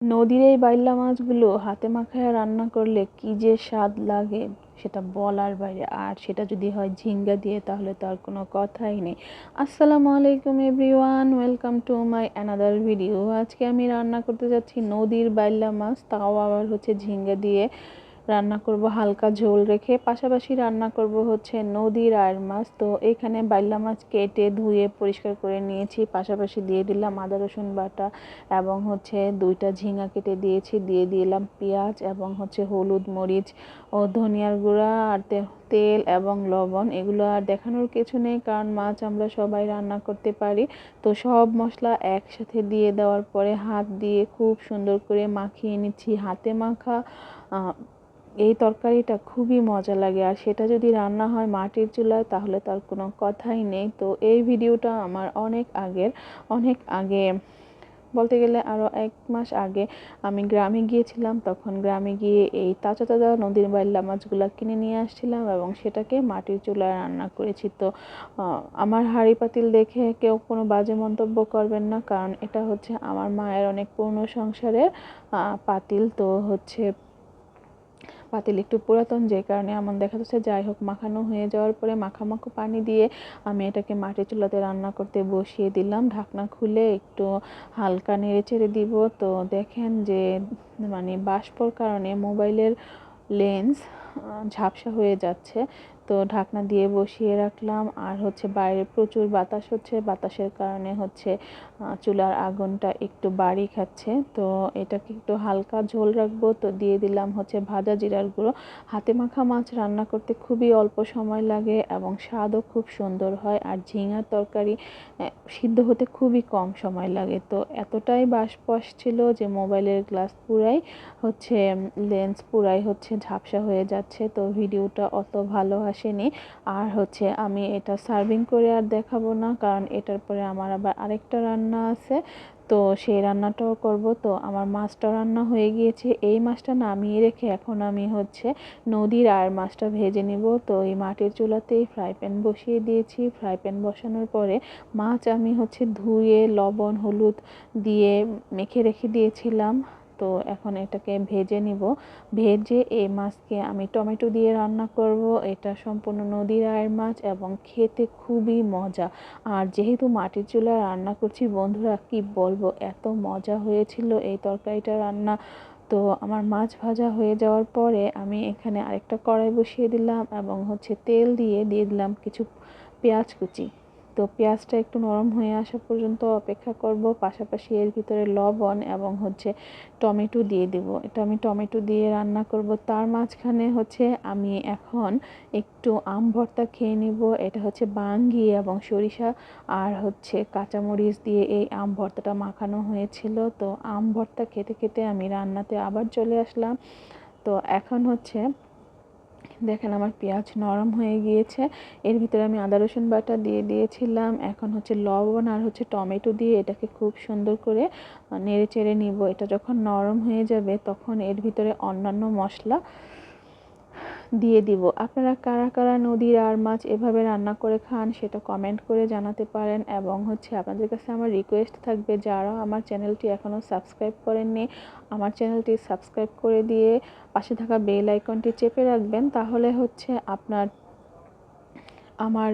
নদীর এই বাইল্লা মাছগুলো হাতে মাখায় রান্না করলে কি যে স্বাদ লাগে, সেটা বলার বাইরে। আর সেটা যদি হয় ঝিঙ্গা দিয়ে, তাহলে তার কোনো কথাই নেই। আসসালামু আলাইকুম everyone, welcome to my another video. আজকে আমি রান্না করতে যাচ্ছি নদীর বাইল্লা মাছ, তাও আবার হচ্ছে ঝিঙ্গা দিয়ে। রান্না করব হালকা ঝোল রেখে, পাশাপাশি রান্না করব হচ্ছে নদীর আয়ের মাছ। তো এখানে বাইলা মাছ কেটে ধুয়ে পরিষ্কার করে নিয়েছি, পাশাপাশি দিয়ে দিলাম আদা, রসুন বাটা এবং হচ্ছে দুইটা ঝিঙা কেটে দিয়েছি, দিয়ে দিলাম পেঁয়াজ এবং হচ্ছে হলুদ মরিচ ও ধনিয়ার গুঁড়া আর তেল এবং লবণ। এগুলো আর দেখানোর কিছু নেই কারণ মাছ আমরা সবাই রান্না করতে পারি। তো সব মশলা একসাথে দিয়ে দেওয়ার পরে হাত দিয়ে খুব সুন্দর করে মাখিয়ে নিচ্ছি। হাতে মাখা এই তরকারিটা খুবই মজা লাগে। আর সেটা যদি রান্না হয় মাটির চুলায়, তাহলে তার কোনো কথাই নেই। তো এই ভিডিওটা আমার অনেক আগের, অনেক আগে, বলতে গেলে আরও এক মাস আগে আমি গ্রামে গিয়েছিলাম। তখন গ্রামে গিয়ে এই তাজা তাজা নদীর বাইল্লা মাছগুলো কিনে নিয়ে আসছিলাম এবং সেটাকে মাটির চুলায় রান্না করেছি। তো আমার হাঁড়ি পাতিল দেখে কেউ কোনো বাজে মন্তব্য করবেন না, কারণ এটা হচ্ছে আমার মায়ের অনেক পুরনো সংসারের পাতিল। তো হচ্ছে পাতিল একটু পুরাতন যে কারণে এমন দেখা যাচ্ছে, যাই হোক, মাখানো হয়ে যাওয়ার পরে মাখামাখো পানি দিয়ে আমি এটাকে মাটির চুলাতে রান্না করতে বসিয়ে দিলাম। ঢাকনা খুলে একটু হালকা নেড়ে চেড়ে দিব। তো দেখেন যে মানে বাষ্পর কারণে মোবাইলের লেন্স ঝাপসা হয়ে যাচ্ছে। তো ঢাকনা দিয়ে বসিয়ে রাখলাম। আর হচ্ছে বাইরে প্রচুর বাতাস হচ্ছে। বাতাসের কারণে হচ্ছে চুলার আগুনটা একটু বাড়ি খাচ্ছে। তো এটাকে একটু হালকা ঝোল রাখব। তো দিয়ে দিলাম হচ্ছে ভাজা জিরার গুঁড়ো। হাতে মাখা মাছ রান্না করতে খুবই অল্প সময় লাগে এবং স্বাদও খুব সুন্দর হয়। আর ঝিঙার তরকারি সিদ্ধ হতে খুবই কম সময় লাগে। তো এতটাই বাষ্প ছিল যে মোবাইলের গ্লাস পুরাই হচ্ছে, লেন্স পুরাই হচ্ছে ঝাপসা হয়ে যাচ্ছে। তো ভিডিওটা অত ভালো আসেনি। আর হচ্ছে আমি এটা সার্ভিং করে আর দেখাবো না, কারণ এটার পরে আমার আবার আরেকটা রান্না আছে। তো সেই রান্নাটাও করব। তো আমার মাছটা রান্না হয়ে গিয়েছে। এই মাছটা নামিয়ে রেখে এখন আমি হচ্ছে নদীর আর মাছটা ভেজে নিব। তো এই মাটির চুলাতেই ফ্রাই প্যান বসিয়ে দিয়েছি। ফ্রাই প্যান বসানোর পরে মাছ আমি হচ্ছে ধুয়ে, লবণ, হলুদ দিয়ে মেখে রেখে দিয়েছিলাম। তো এখন এটাকে ভেজে নিব। ভেজে এই মাছকে আমি টমেটো দিয়ে রান্না করব। এটা সম্পূর্ণ নদীর আয়ের মাছ এবং খেতে খুবই মজা। আর যেহেতু মাটির চুলা রান্না করছি, বন্ধুরা কি বলব, এত মজা হয়েছিল এই তরকারিটা রান্না। তো আমার মাছ ভাজা হয়ে যাওয়ার পরে আমি এখানে আরেকটা কড়াই বসিয়ে দিলাম এবং হচ্ছে তেল দিয়ে দিয়ে দিলাম কিছু পেঁয়াজ কুচি। তো পেঁয়াজটা একটু নরম হয়ে আসা পর্যন্ত অপেক্ষা করব। পাশাপাশি এর ভিতরে লবণ এবং হচ্ছে টমেটো দিয়ে দেব। এটা আমি টমেটো দিয়ে রান্না করব। তার মাঝখানে হচ্ছে আমি এখন একটু আম ভর্তা খেয়ে নিব। এটা হচ্ছে বাঙ্গি এবং সরিষা আর হচ্ছে কাঁচামরিচ দিয়ে এই আম ভর্তাটা মাখানো হয়েছিল। তো আম ভর্তা খেতে খেতে আমি রান্নাতে আবার চলে আসলাম। তো এখন হচ্ছে দেখেন আমার পেঁয়াজ নরম হয়ে গিয়েছে। এর ভিতরে আমি আদা, রসুন বাটা দিয়ে দিয়েছিলাম। এখন হচ্ছে লবণ আর হচ্ছে টমেটো দিয়ে এটাকে খুব সুন্দর করে নেড়ে চেড়ে নিব। এটা যখন নরম হয়ে যাবে তখন এর ভিতরে অন্যান্য মশলা দিয়ে দিব। আপনারা কারা কারা নদীর আর মাছ এভাবে রান্না করে খান সেটা কমেন্ট করে জানাতে পারেন এবং হচ্ছে আপনাদের কাছে আমার রিকোয়েস্ট থাকবে যারা আমার চ্যানেলটি এখনও সাবস্ক্রাইব করেননি, আমার চ্যানেলটি সাবস্ক্রাইব করে দিয়ে পাশে থাকা বেল আইকনটি চেপে রাখবেন, তাহলে হচ্ছে আপনার আমার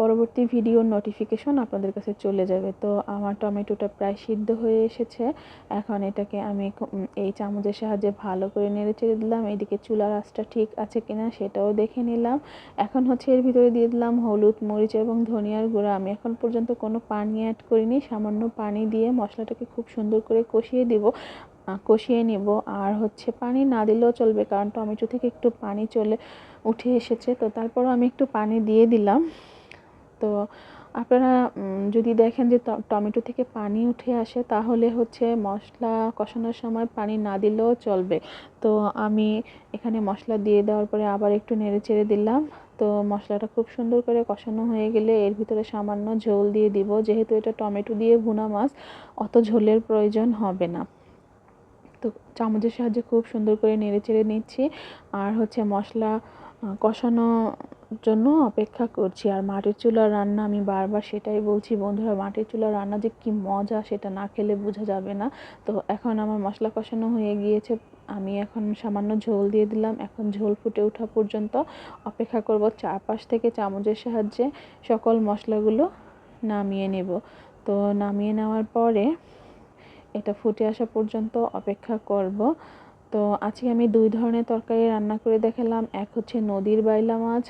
পরবর্তী ভিডিওর নোটিফিকেশন আপনাদের কাছে চলে যাবে। তো আমার টমেটোটা প্রায় সিদ্ধ হয়ে এসেছে। এখন এটাকে আমি এই চামচের সাহায্যে ভালো করে নেড়ে চেড়ে দিলাম। এইদিকে চুলার আঁচটা ঠিক আছে কিনা সেটাও দেখে নিলাম। এখন হচ্ছে এর ভিতরে দিয়ে দিলাম হলুদ, মরিচ এবং ধনিয়ার গুঁড়া। আমি এখন পর্যন্ত কোনো পানি অ্যাড করিনি। সামান্য পানি দিয়ে মশলাটাকে খুব সুন্দর করে কষিয়ে দিব। কষিয়ে নিব। আর হচ্ছে পানি না দিলেও চলবে, কারণ টমেটো থেকে একটু পানি চলে, উঠে এসেছে। তো তারপরও আমি একটু পানি দিয়ে দিলাম। তো আপনারা যদি দেখেন যে টমেটো থেকে পানি উঠে আসে, তাহলে হচ্ছে মশলা কষানোর সময় পানি না দিলেও চলবে। তো আমি এখানে মশলা দিয়ে দেওয়ার পরে আবার একটু নেড়ে চেড়ে দিলাম। তো মশলাটা খুব সুন্দর করে কষানো হয়ে গেলে এর ভিতরে সামান্য ঝোল দিয়ে দিব। যেহেতু এটা টমেটো দিয়ে ভুনা মাছ, অত ঝোলের প্রয়োজন হবে না। তো চামচের সাহায্যে খুব সুন্দর করে নেড়ে চেড়ে নিচ্ছি। আর হচ্ছে মশলা কষানো জন্য অপেক্ষা করছি। আর মাটির চুলার রান্না আমি বারবার সেটাই বলছি, বন্ধুরা, মাটির চুলার রান্না যে কী মজা সেটা না খেলে বোঝা যাবে না। তো এখন আমার মশলা কষানো হয়ে গিয়েছে। আমি এখন সামান্য ঝোল দিয়ে দিলাম। এখন ঝোল ফুটে ওঠা পর্যন্ত অপেক্ষা করব চারপাশ থেকে চামচের সাহায্যে সকল মশলাগুলো নামিয়ে নেব। তো নামিয়ে নেওয়ার পরে এটা ফুটে আসা পর্যন্ত অপেক্ষা করব। তো আজকে আমি দুই ধরনের তরকারি রান্না করে দেখালাম। এক হচ্ছে নদীর বাইলা মাছ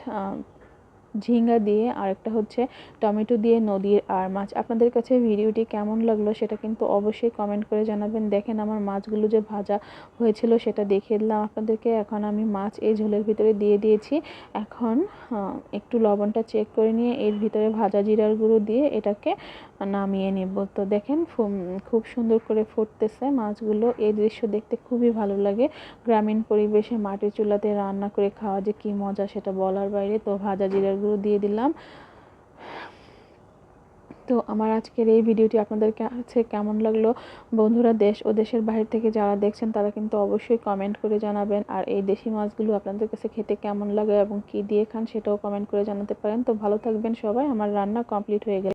ঝিঙ্গা দিয়ে, আরেকটা হচ্ছে টমেটো দিয়ে নদীর আর মাছ। আপনাদের কাছে ভিডিওটি কেমন লাগল সেটা কিন্তু অবশ্যই কমেন্ট করে জানাবেন। দেখেন আমার মাছগুলো যে ভাজা হয়েছিল সেটা দেখিয়ে দিলাম আপনাদেরকে। এখন আমি মাছ এই ঝোলের ভিতরে দিয়ে দিয়েছি। এখন একটু লবণটা চেক করে নিয়ে এর ভিতরে ভাজা জিরার গুঁড়ো দিয়ে এটাকে নামিয়ে নেব। তো দেখেন খুব সুন্দর করে ফুটতেছে মাছগুলো। এই দৃশ্য দেখতে খুবই ভালো লাগে। গ্রামীণ পরিবেশে মাটির চুলাতে রান্না করে খাওয়া যে কী মজা সেটা বলার বাইরে। তো ভাজা জিরার গুঁড়ো দিয়ে দিলাম। তো আমার আজকের এই ভিডিওটি আপনাদের কাছে কেমন লাগল? বন্ধুরা দেশ ও দেশের বাইরে থেকে যারা দেখছেন, তারা কিন্তু অবশ্যই কমেন্ট করে জানাবেন। আর এই দেশি মাছগুলো আপনাদের কাছে খেতে কেমন লাগে এবং কি দিয়ে খান সেটাও কমেন্ট করে জানাতে পারেন। তো ভালো থাকবেন সবাই। আমার রান্না কমপ্লিট হয়ে গেল।